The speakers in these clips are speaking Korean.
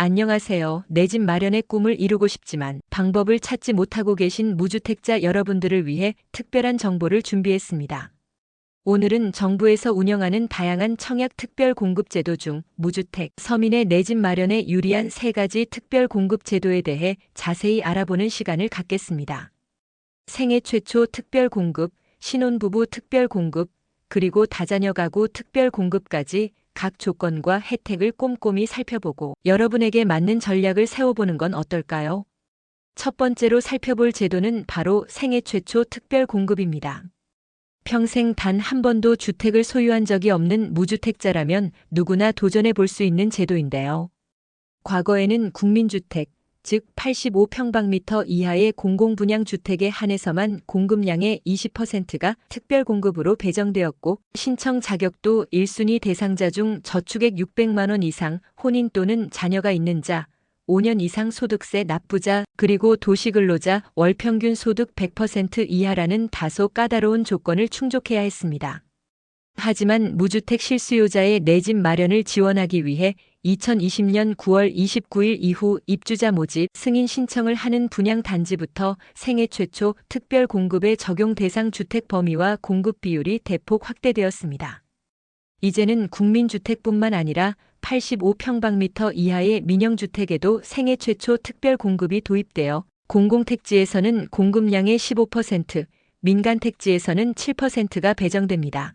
안녕하세요. 내 집 마련의 꿈을 이루고 싶지만 방법을 찾지 못하고 계신 무주택자 여러분들을 위해 특별한 정보를 준비했습니다. 오늘은 정부에서 운영하는 다양한 청약 특별 공급 제도 중 무주택 서민의 내 집 마련에 유리한 세 가지 특별 공급 제도에 대해 자세히 알아보는 시간을 갖겠습니다. 생애 최초 특별 공급, 신혼부부 특별 공급, 그리고 다자녀 가구 특별 공급까지 각 조건과 혜택을 꼼꼼히 살펴보고 여러분에게 맞는 전략을 세워보는 건 어떨까요? 첫 번째로 살펴볼 제도는 바로 생애 최초 특별 공급입니다. 평생 단 한 번도 주택을 소유한 적이 없는 무주택자라면 누구나 도전해 볼 수 있는 제도인데요. 과거에는 국민주택, 즉 85평방미터 이하의 공공분양 주택에 한해서만 공급량의 20%가 특별 공급으로 배정되었고 신청 자격도 1순위 대상자 중 저축액 600만 원 이상 혼인 또는 자녀가 있는 자 5년 이상 소득세 납부자 그리고 도시근로자 월평균 소득 100% 이하라는 다소 까다로운 조건을 충족해야 했습니다. 하지만 무주택 실수요자의 내 집 마련을 지원하기 위해 2020년 9월 29일 이후 입주자 모집 승인 신청을 하는 분양 단지부터 생애 최초 특별 공급의 적용 대상 주택 범위와 공급 비율이 대폭 확대되었습니다. 이제는 국민주택뿐만 아니라 85평방미터 이하의 민영주택에도 생애 최초 특별 공급이 도입되어 공공택지에서는 공급량의 15%, 민간택지에서는 7%가 배정됩니다.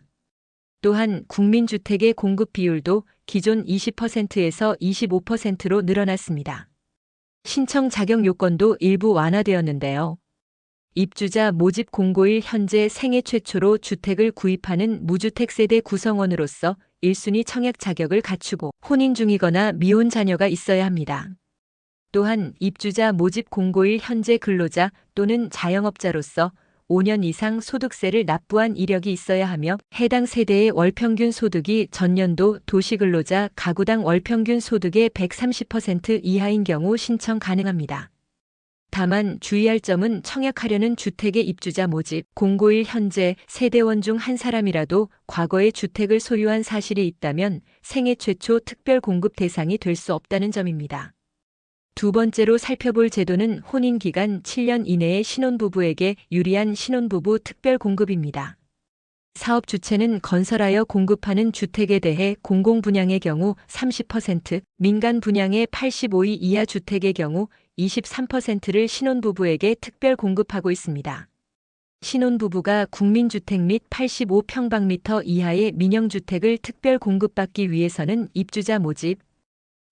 또한 국민주택의 공급 비율도 기존 20%에서 25%로 늘어났습니다. 신청 자격 요건도 일부 완화되었는데요. 입주자 모집 공고일 현재 생애 최초로 주택을 구입하는 무주택 세대 구성원으로서 1순위 청약 자격을 갖추고 혼인 중이거나 미혼 자녀가 있어야 합니다. 또한 입주자 모집 공고일 현재 근로자 또는 자영업자로서 5년 이상 소득세를 납부한 이력이 있어야 하며 해당 세대의 월평균 소득이 전년도 도시근로자 가구당 월평균 소득의 130% 이하인 경우 신청 가능합니다. 다만 주의할 점은 청약하려는 주택의 입주자 모집, 공고일 현재 세대원 중 한 사람이라도 과거에 주택을 소유한 사실이 있다면 생애 최초 특별 공급 대상이 될 수 없다는 점입니다. 두 번째로 살펴볼 제도는 혼인 기간 7년 이내의 신혼부부에게 유리한 신혼부부 특별 공급입니다. 사업 주체는 건설하여 공급하는 주택에 대해 공공 분양의 경우 30%, 민간 분양의 85위 이하 주택의 경우 23%를 신혼부부에게 특별 공급하고 있습니다. 신혼부부가 국민주택 및 85평방미터 이하의 민영주택을 특별 공급받기 위해서는 입주자 모집,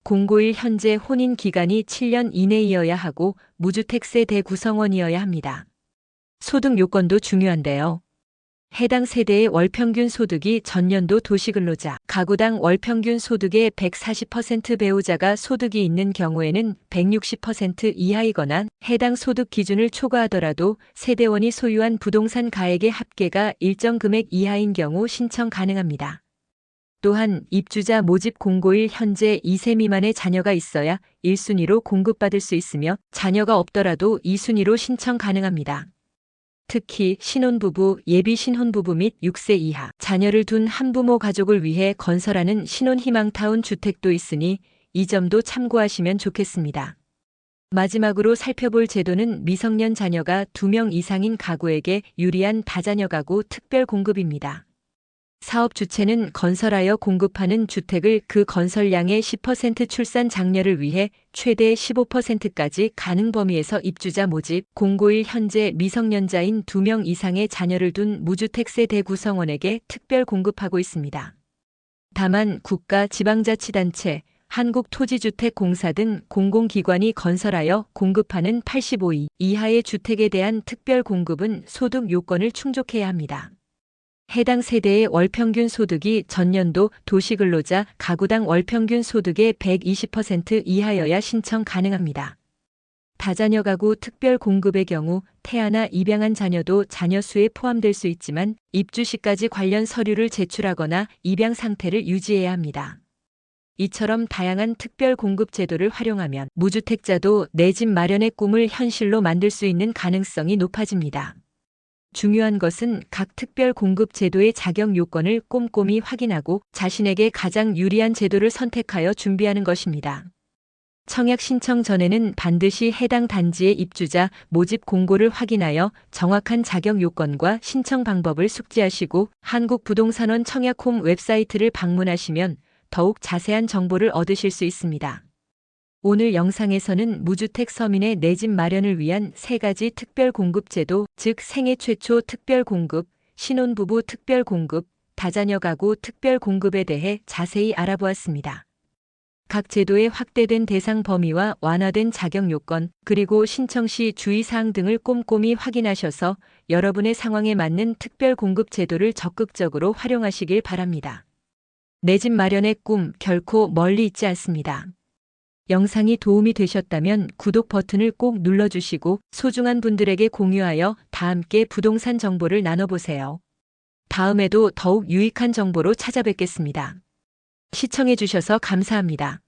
공고일 현재 혼인 기간이 7년 이내이어야 하고 무주택세 대구성원이어야 합니다. 소득 요건도 중요한데요. 해당 세대의 월평균 소득이 전년도 도시근로자, 가구당 월평균 소득의 140% 배우자가 소득이 있는 경우에는 160% 이하이거나 해당 소득 기준을 초과하더라도 세대원이 소유한 부동산 가액의 합계가 일정 금액 이하인 경우 신청 가능합니다. 또한 입주자 모집 공고일 현재 2세 미만의 자녀가 있어야 1순위로 공급받을 수 있으며 자녀가 없더라도 2순위로 신청 가능합니다. 특히 신혼부부, 예비 신혼부부 및 6세 이하 자녀를 둔 한부모 가족을 위해 건설하는 신혼희망타운 주택도 있으니 이 점도 참고하시면 좋겠습니다. 마지막으로 살펴볼 제도는 미성년 자녀가 2명 이상인 가구에게 유리한 다자녀 가구 특별 공급입니다. 사업 주체는 건설하여 공급하는 주택을 그 건설량의 10% 출산 장려를 위해 최대 15%까지 가능 범위에서 입주자 모집, 공고일 현재 미성년자인 2명 이상의 자녀를 둔 무주택세 대구성원에게 특별 공급하고 있습니다. 다만 국가 지방자치단체, 한국토지주택공사 등 공공기관이 건설하여 공급하는 85위 이하의 주택에 대한 특별 공급은 소득 요건을 충족해야 합니다. 해당 세대의 월평균 소득이 전년도 도시근로자 가구당 월평균 소득의 120% 이하여야 신청 가능합니다. 다자녀 가구 특별 공급의 경우 태아나 입양한 자녀도 자녀 수에 포함될 수 있지만 입주 시까지 관련 서류를 제출하거나 입양 상태를 유지해야 합니다. 이처럼 다양한 특별 공급 제도를 활용하면 무주택자도 내 집 마련의 꿈을 현실로 만들 수 있는 가능성이 높아집니다. 중요한 것은 각 특별 공급 제도의 자격 요건을 꼼꼼히 확인하고 자신에게 가장 유리한 제도를 선택하여 준비하는 것입니다. 청약 신청 전에는 반드시 해당 단지의 입주자 모집 공고를 확인하여 정확한 자격 요건과 신청 방법을 숙지하시고 한국부동산원 청약홈 웹사이트를 방문하시면 더욱 자세한 정보를 얻으실 수 있습니다. 오늘 영상에서는 무주택 서민의 내 집 마련을 위한 세 가지 특별 공급 제도, 즉 생애 최초 특별 공급, 신혼부부 특별 공급, 다자녀 가구 특별 공급에 대해 자세히 알아보았습니다. 각 제도의 확대된 대상 범위와 완화된 자격 요건, 그리고 신청 시 주의사항 등을 꼼꼼히 확인하셔서 여러분의 상황에 맞는 특별 공급 제도를 적극적으로 활용하시길 바랍니다. 내 집 마련의 꿈 결코 멀리 있지 않습니다. 영상이 도움이 되셨다면 구독 버튼을 꼭 눌러주시고 소중한 분들에게 공유하여 다 함께 부동산 정보를 나눠보세요. 다음에도 더욱 유익한 정보로 찾아뵙겠습니다. 시청해주셔서 감사합니다.